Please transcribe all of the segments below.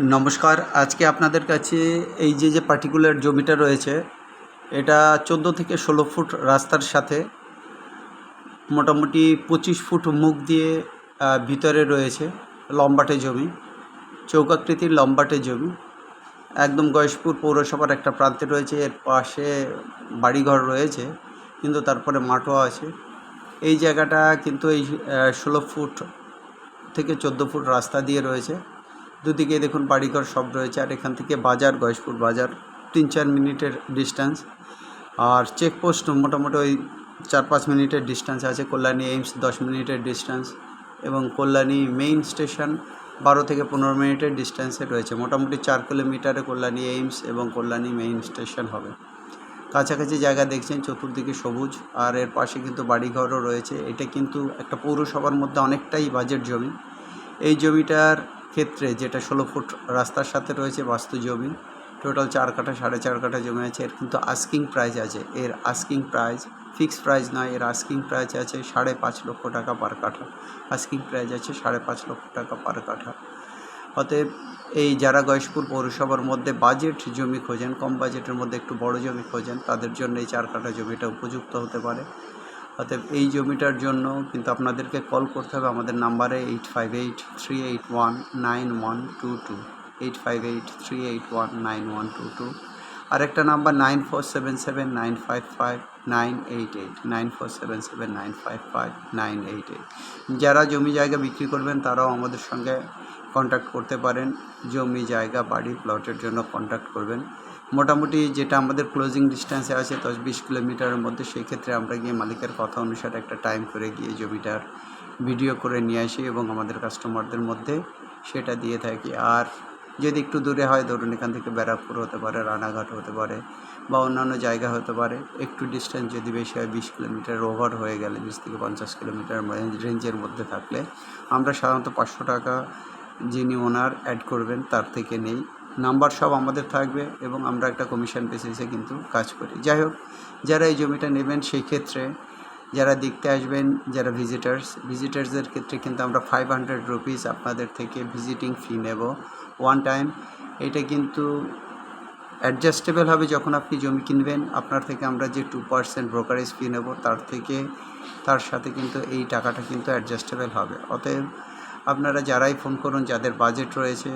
নমস্কার, আজকে আপনাদের কাছে এই যে যে পার্টিকুলার জমিটা রয়েছে, এটা চোদ্দ থেকে ষোলো ফুট রাস্তার সাথে মোটামুটি পঁচিশ ফুট মুখ দিয়ে ভিতরে রয়েছে লম্বাটে জমি, চৌকাকৃতির লম্বাটে জমি। একদম গয়েশপুর পৌরসভার একটা প্রান্তে রয়েছে, এর পাশে বাড়িঘর রয়েছে, কিন্তু তারপরে মাঠও আছে। এই জায়গাটা কিন্তু এই ষোলো ফুট থেকে চোদ্দ ফুট রাস্তা দিয়ে রয়েছে। দুদিকে দেখুন বাড়িঘর সব রয়েছে আর এখান থেকে বাজার, গয়েশপুর বাজার, তিন চার মিনিটের ডিস্টেন্স আর চেকপোস্ট মোটামুটি ওই চার পাঁচ মিনিটের ডিস্টেন্স আছে, কল্যাণী এইমস দশ মিনিটের ডিস্টেন্স এবং কল্যাণী মেইন স্টেশন বারো থেকে পনেরো মিনিটের ডিস্টেন্সে রয়েছে। মোটামুটি চার কিলোমিটারে কল্যাণী এইমস এবং কল্যাণী মেইন স্টেশন হবে। কাছাকাছি জায়গা দেখছেন, চতুর্দিকে সবুজ আর এর পাশে কিন্তু বাড়িঘরও রয়েছে। এটা কিন্তু একটা পৌরসভার মধ্যে অনেকটাই বাজেট জমি। এই জমিটার ক্ষেত্রে যেটা ষোলো ফুট রাস্তার সাথে রয়েছে বাস্তু জমি টোটাল চার কাঠা, সাড়ে চার কাঠা জমি আছে। এর কিন্তু আস্কিং প্রাইস আছে। এর আস্কিং প্রাইস ফিক্সড প্রাইস নয়, এর আস্কিং প্রাইস আছে সাড়ে পাঁচ লক্ষ টাকা পার কাঠা। আস্কিং প্রাইস আছে সাড়ে পাঁচ লক্ষ টাকা পার কাঠা। অতএব এই যারা গয়েশপুর পৌরসভার মধ্যে বাজেট জমি খোঁজেন, কম বাজেটের মধ্যে একটু বড় জমি খোঁজেন, তাদের জন্য এই চার কাঠা জমিটা উপযুক্ত হতে পারে। অতএব এই জমিটার জন্য কিন্তু আপনাদেরকে কল করতে হবে আমাদের নাম্বারে eight five eight three eight one nine one two two eight five eight three eight one nine one two two আরেকটা number nine four seven seven nine five five nine eight eight nine four seven seven nine five five nine eight eight যারা জমি জায়গা বিক্রি করবেন তারাও আমাদের সঙ্গে contact করতে পারেন। জমি, জায়গা, বাড়ি প্লটের জন্য কন্ট্যাক্ট করবেন। মোটামুটি যেটা আমাদের ক্লোজিং ডিস্টেন্সে আছে, দশ বিশ কিলোমিটারের মধ্যে, সেই ক্ষেত্রে আমরা গিয়ে মালিকের কথা অনুসারে একটা টাইম করে গিয়ে জমিটার ভিডিও করে নিয়ে আসি এবং আমাদের কাস্টমারদের মধ্যে সেটা দিয়ে থাকি। আর যদি একটু দূরে হয়, ধরুন এখান থেকে ব্যারাকপুর হতে পারে, রানাঘাট হতে পারে বা অন্যান্য জায়গা হতে পারে, একটু ডিস্টেন্স যদি বেশি হয়, বিশ কিলোমিটার ওভার হয়ে গেলে, বিশ থেকে পঞ্চাশ কিলোমিটার রেঞ্জের মধ্যে থাকলে, আমরা সাধারণত পাঁচশো টাকা যিনি ওনার অ্যাড করবেন, তার থেকে নেই। নাম্বার সব আমাদের থাকবে এবং আমরা একটা কমিশন বেসিসে কিন্তু কাজ করি। যাই হোক, যারা এই জমিটা নেবেন, সেই ক্ষেত্রে যারা দেখতে আসবেন, যারা ভিজিটার্স ভিজিটার্সদের ক্ষেত্রে কিন্তু আমরা ফাইভ হান্ড্রেড রুপিস আপনাদের থেকে ভিজিটিং ফি নেব। ওয়ান টাইম এটা কিন্তু অ্যাডজাস্টেবল হবে যখন আপনি জমি কিনবেন। আপনার থেকে আমরা যে টু পার্সেন্ট ব্রোকারেজ ফি নেব, তার থেকে, তার সাথে কিন্তু এই টাকাটা কিন্তু অ্যাডজাস্টেবল হবে। অতএব আপনারা যারাই ফোন করুন, যাদের বাজেট রয়েছে,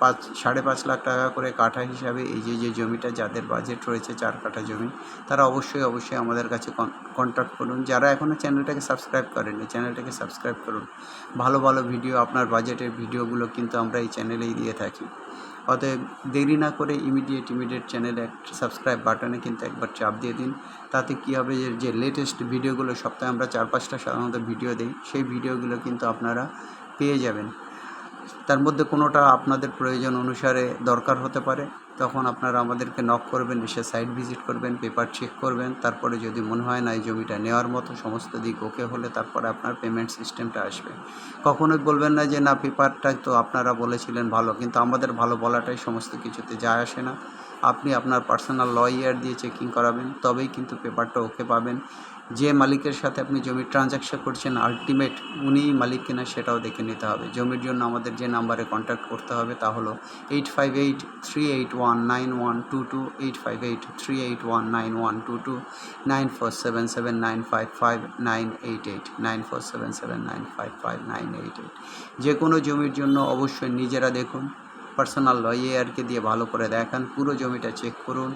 পাঁচ, সাড়ে পাঁচ লাখ টাকা করে কাঠা হিসাবে এই যে যে জমিটা যাদের বাজেট রয়েছে, চার কাঠা জমি, তারা অবশ্যই অবশ্যই আমাদের কাছে কন্ট্যাক্ট করুন। যারা এখনও চ্যানেলটাকে সাবস্ক্রাইব করেননি চ্যানেলটাকে সাবস্ক্রাইব করুন। ভালো ভালো ভিডিও আপনার বাজেটের ভিডিওগুলো কিন্তু আমরা এই চ্যানেলেই দিয়ে থাকি। অতএব দেরি না করে ইমিডিয়েট ইমিডিয়েট চ্যানেলে একটা সাবস্ক্রাইব বাটনে কিন্তু একবার চাপ দিয়ে দিন। তাতে কী হবে যে যে লেটেস্ট ভিডিওগুলো সপ্তাহে আমরা চার, পাঁচটা সাধারণত ভিডিও দিই, সেই ভিডিওগুলো কিন্তু আপনারা পেয়ে যাবেন তার মধ্যে কোনোটা আপনাদের প্রয়োজন অনুসারে দরকার হতে পারে, তখন আপনারা আমাদেরকে নক করবেন, এসে সাইট ভিজিট করবেন পেপার চেক করবেন, তারপরে যদি মনে হয় না এই জমিটা নেওয়ার মতো সমস্ত দিক ওকে হলে তারপরে আপনার পেমেন্ট সিস্টেমটা আসবে। কখনোই বলবেন না যে, না পেপারটা তো আপনারা বলেছিলেন ভালো, কিন্তু আমাদের ভালো বলাটাই সমস্ত কিছুতে যায় আসে না। আপনি আপনার পার্সোনাল লয়ার দিয়ে চেকিং করাবেন, তবেই কিন্তু পেপারটা ওকে পাবেন। যে মালিকের সাথে আপনি জমির ট্রানজ্যাকশন করছেন আলটিমেট উনিই মালিক কিনা সেটাও দেখে নিতে হবে। জমির জন্য আমাদের যে নাম্বারে কন্ট্যাক্ট করতে হবে, তা হলো eight five eight three eight one nine one two two eight five eight three eight one nine one two two nine four seven seven nine five five nine eight eight nine four seven seven nine five five nine eight eight যে কোনো জমির জন্য অবশ্যই নিজেরা দেখুন personal লয়ারকে দিয়ে ভালো করে দেখান, পুরো জমিটা চেক করুন।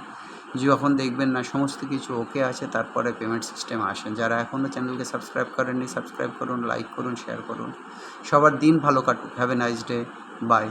যখন দেখবেন না, সমস্ত কিছু ওকে আছে, তারপরে পেমেন্ট সিস্টেম আসেন যারা এখনও চ্যানেলকে সাবস্ক্রাইব করেননি সাবস্ক্রাইব করুন লাইক করুন শেয়ার করুন। সবার দিন ভালো কাটুক। Have a nice day bye